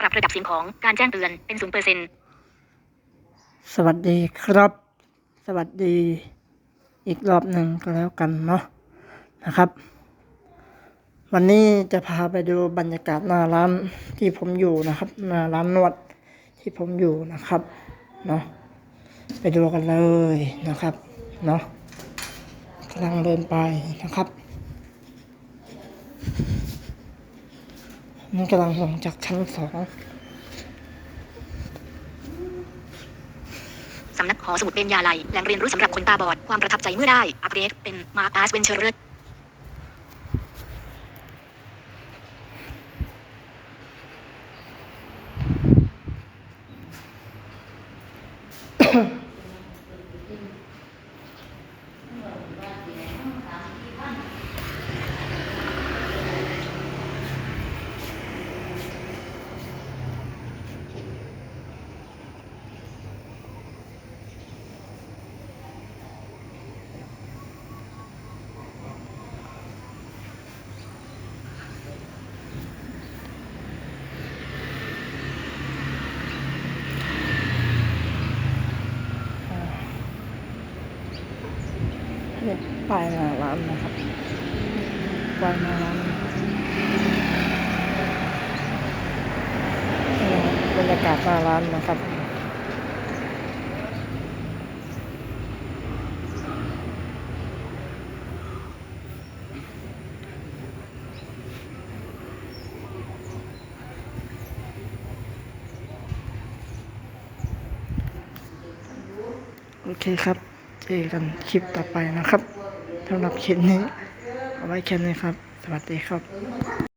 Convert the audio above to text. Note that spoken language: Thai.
ปรับระดับเสียงของการแจ้งเตือนเป็นศูนย์เปอร์เซ็นต์สวัสดีครับ สวัสดีอีกรอบหนึ่งก็แล้วกันเนาะนะครับ วันนี้จะพาไปดูบรรยากาศหน้าร้านที่ผมอยู่นะครับหน้าร้านนวดที่ผมอยู่นะครับเนาะไปดูกันเลยนะครับเนาะกำลังเดินไปนะครับ นี่กำลังลงจากชั้นสองสำนักหอสมุดเบญญาลัยแหล่งเรียนรู้สำหรับคนตาบอด ความประทับใจเมื่อได้ อัปเดตเป็นมาร์คอาร์สเวนเชอร์ นี่ป้ายนาร้านนะครับป้ายนาร้านบบรรยากาศหน้าร้านนะครับโอเคครับ เจอกันคลิปต่อไปนะครับสำหรับคลิปนี้เอาไว้แค่นี้ครับ สวัสดีครับ